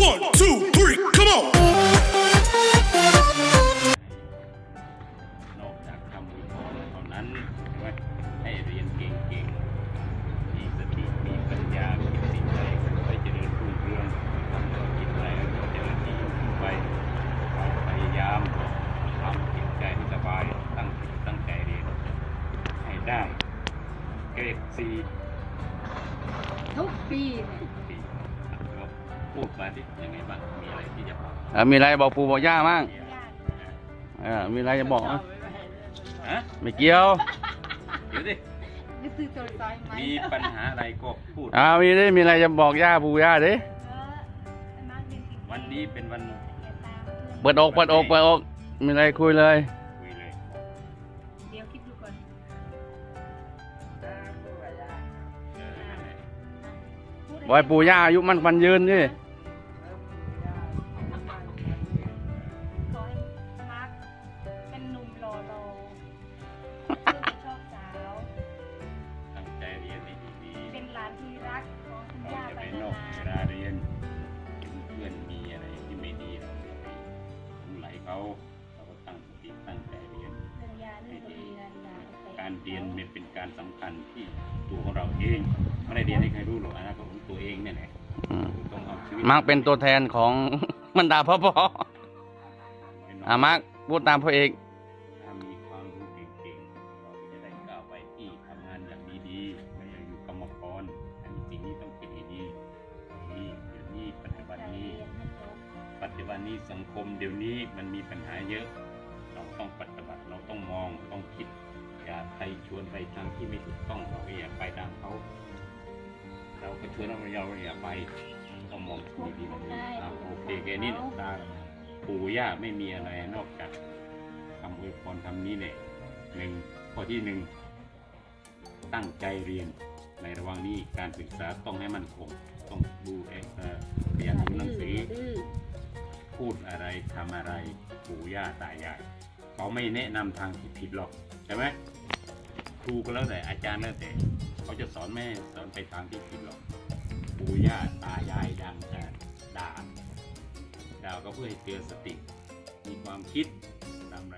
One, two, three, พูดมาที่ยังไงบ้างมีอะไรที่จะบอกอะมีอะไรบอกปู่บอกย่ามั่งญาติเออมีอะไรจะบอกไหมฮะไม่เกี่ยว เดี๋ยวดิจะซื้อตัวซอยไหมมีปัญหาอะไรก็พูด อ่ามีได้มีอะไรจะบอกย่าปู่ย่าดิเออไอ้มาร์คเรียนเก่งๆวันนี้เป็นวันเปิดอกเปิดอกเปิดอกมีอะไรคุยเลยคุยเลยเดี๋ยวคิดดูก่อนเออนั่นแหละพูดบอยปู่ย่าอายุมันฟันยืนดิ นนาอกเวนลาเรียนเห็นเพื่อนมีอะไรที่ไม่ดีเราอย่าไปสงไหลเขาเราก็ตั้งสติตั้งใจเรียนๆเรื่องยาเรื่องดียาดียาไปการเรียนมันเป็นการสำคัญที่ตัวของเราเองไม่ได้เรียนให้ใครรู้หรอกอนาคตของตัวเองเนี่ยแหละอืมต้องเอาชีวิตมาร์กเป็นตัวแทนของบรรดาพ่อพ่อให้น้งอะมาร์กพูดตามพ่อเอก ปัจจุบันนี้สังคมเดี๋ยวนี้มันมีปัญหาเยอะ เราต้องปฏิบัติเราต้องมองต้องคิด อย่าใครชวนไปทางที่ไม่ถูกต้องเราก็อย่าไปตามเขาเราก็ชวนเราเราอย่าไปต้องมองสิ่งดีๆมันมีอะโอเคแค่นี้แหละตาปู่ย่าไม่มีอะไรนอกจากคำอวยพรคำนี้เนี่ยหนึ่งข้อที่หนึ่งตั้งใจเรียนในระหว่างนี้การศึกษาต้องให้มันคง ต้องดูเอ่อเอ่อขยันดูหนังสือดื้อ พูดอะไรทำอะไรปู่ย่าตายายเขาไม่แนะนำทางที่ผิดหรอกใช่ไหมครูก็แล้วแต่อาจารย์แล้วแต่เขาจะสอนแม่สอนไปทางที่ผิดหรอกปู่ย่าตายายดังแต่ด่าด่าก็เพื่อให้เตือนสติ มีความคิดทำอะไร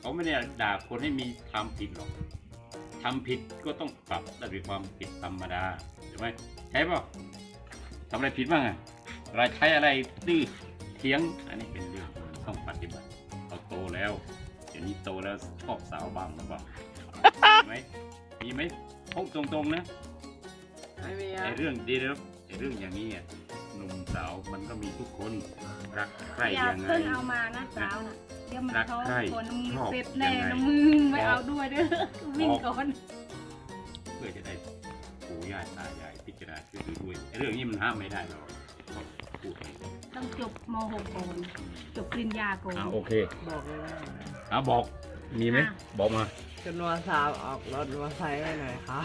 เขาไม่ได้ด่าคนให้มีทำผิดหรอกทำผิดก็ต้องปรับแต่ด้วยความผิดธรรมดาใช่ไหมใช่ป่ะทำอะไรผิดบ้างอะเราใช้อะไรดื้อ เถียง อันนี้เป็นเรื่องต้องปฏิบัติเราโตแล้วเดี๋ยวนี้โตแล้วชอบสาวบ้างหรือเปล่ามีไหมมีไหมพูดตรงๆนะไม่มีไอเรื่องดีแล้วไอเรื่องอย่างนี้อะหนุ่มสาวมันก็มีทุกคนรักใครอย่ายังไง เพิ่งเอามานะสาวน่ะเดี๋ยวมันรักท้องใครคนน้ำมืชออบเสร็จแน่ยังไงน้ำมือไม่เอาด้วยเด้อวิ่งก่อนเพื่อจะได้ปู่ย่าตายายพิจารณาช่วยดูด้วยไอเรื่องนี้มันห้ามไม่ได้หรอกก็พูดเอง ต้องจบม .6 ก่อนจบปริญญาก่อน อ่าโอเคบอกเลยว่าอ่าบอกมีไหมอะ บอกมาขึ้นมสามออกรถมอไซค์ให้หน่อยครับ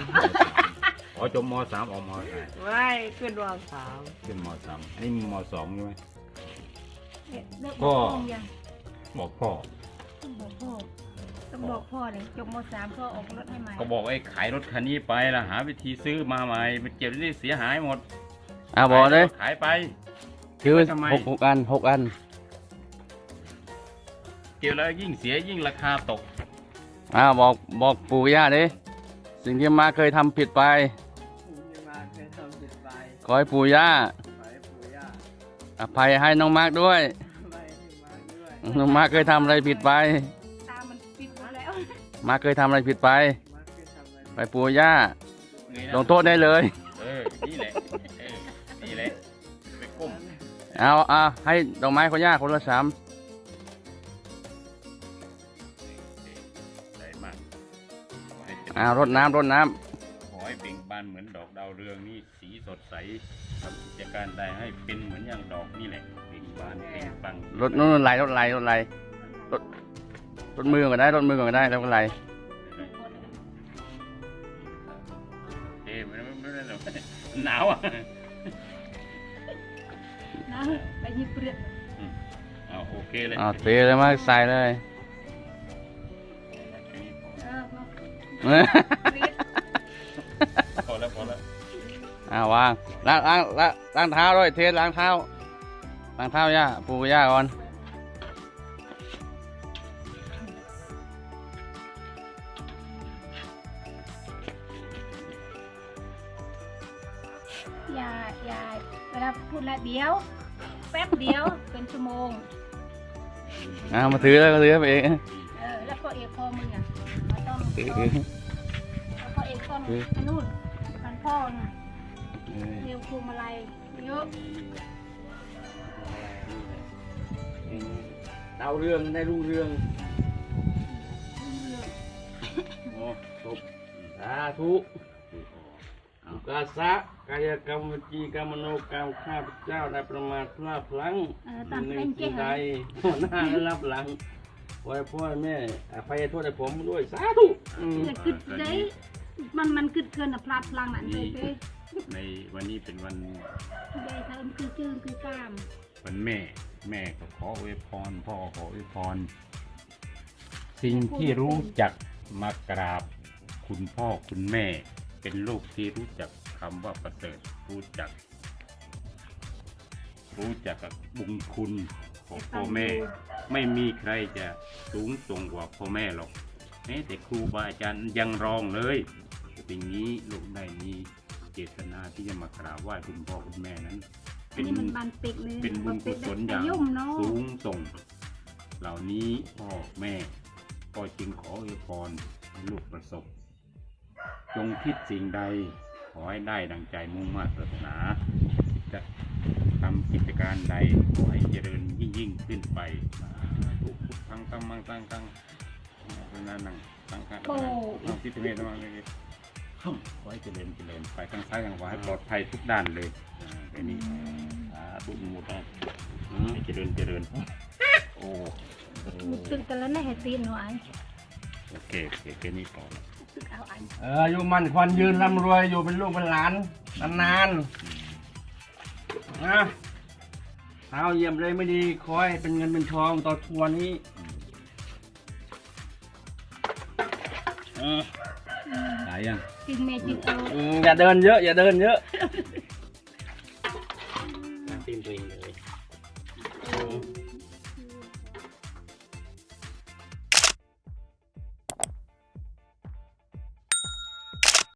ขอจบมสามออกมสามไม่ขึ้นมสามขึ้นมสามอันนี้มสองใช่ไหม เนี่ยเลิกพ่อบอกยังบอกพ่อต้องบอกพ่อต้องบอกพ่อเลยจบม .3 พ่อออกรถให้ใหม่ก็บอกไอ้ขายรถคันนี้ไปละหาวิธีซื้อมาใหม่มันเจ็บนี่เสียหายหมดอะบอกเลย ขายไป ถือทำไมหกหกอันหกอัน เกี่ยวแล้วยิ่งเสียยิ่งราคาตก อ่าบอกบอกปู่ย่าดิสิ่งที่มาเคยทำผิดไปที่มาเคยทำผิดไปขอให้ปู่ย่าขอให้ปู่ย่าอภัยให้น้องมาร์กด้วย ไม่ให้มาด้วยน้องมาร์กเคยทำอะไรผิดไป ตามันปิดหมดแล้ว มาร์กเคยทำอะไรผิดไป มาเคยทำอะไรไปปู่ย่าลงโทษได้เลย เออ นี่แหละเอ เอาอะให้ดอกไม้คนย่าคนละสามใส่มากขอให้เป็นอ่ารดน้ำรดน้ขอให้เบ่งบานเหมือนดอกดาวเรืองนี่สีสดใสทำกิจการใดให้เป็นเหมือนอย่างดอกนี่แหละเบ่งบานเบ่งบังำรดนู่นไหลรดไหลรดไหลรดรดมือก็ได้รดมือก็ได้แล้วก็ไหลเอ๊ะมันไม่ได้หรอกหนาวอะ นะไปยิบเปลือกเอาโอเคเลยอ่าเทเลยมาใส่เลยเออเปลือกพอแล้วพอแล้วอ่าวางล้างล้างล้างล้างเท้าด้วยเทล้างเท้าล้างเท้าย่าปูย่าก่อนอย่าอย่าเวลาพูดแล้วเดียว แป๊บเดียวเป็นชั่วโมงอ่ามาถือแล้วก็ถือไปเองเออแล้วก็เอกคอมึงอะไม่ต้องถือแล้วก็เอกต้นถืออันนู่นมันพ่อน่ะเออเรียวคุมอะไรเยอะดาวเรืองได้รุ่งเรืองโอ้ตบสาธุถูกอ๋ออุ กาสะกายกรรมวจีกรรมมโนกรรมข้าพเจ้าได้ประมาทพลาดพลั้งเออตามหเพลนึ่งงเจ๊สิ่งเหรใดอหัวหน้าและรับหลังขอให้พ่อแม่อภัยโทษให้ผมด้วยสาธุอืม จะกึดได้มันมันกึดเกินอะพลาดพลังนั่นเลยเป้ในวันนี้เป็นวันได้ทำคือจื้อคือกล้าม วันแม่ แม่ก็ขออวยพรพ่อขออวยพร สิ่งที่รู้จักมากราบ คุณพ่อคุณแม่ เป็นลูกที่รู้จักคำว่าประเสริฐรู้จัก รู้จักกับบุญคุณของพ่อแม่ ไม่มีใครจะสูงส่งกว่าพ่อแม่หรอกแม้แต่ครูบาอาจารย์ยังรองเลยสิ่งนี้ลูกได้มีเจตนาที่จะมากราบไหว้คุณพ่อคุณแม่นั้นอันนี้มันบานเป็กเลยเป็นบุญกุศลอย่างยุ่มเนาะสูงส่ง เหล่านี้พ่อแม่ก็จึงขออวยพรให้ลูกประสบ จงคิดสิ่งใด ขอให้ได้ดังใจมุ่งมา่ปรารถนา จะทำกิจการใด ขอให้เจริญยิ่งยิ่งขึ้นไปทุกทุกทั้งตั้งมั่งตั้งตั้งนั่นนั่งตั้งตั้งตั้งทิศเมตตั้งเลยขอให้เจริญเจริญไปทั้งซ้ายทั้งขวาให้ปลอดภัยทุกด้านเลยอ่าแค่นี้สาธุหมดนะให้เจริญเจริญโอ้โอ้มุดตึกกันแล้วนะเฮตีนหน่อยโอเคโอเคแค่นี้พอละตึก เอาอันเอออยู่มันควันยืนร่ำรวยอยู่เป็นลูกเป็นหลานนานๆนะเท้าเยี่ยมเลยไม่ดีคอยเป็นเงินเป็นทองต่อทัวร์นี้เออตายยัง จึงเมจึงเอาอืมอย่าเดินเยอะ อย่าเดินเยอะ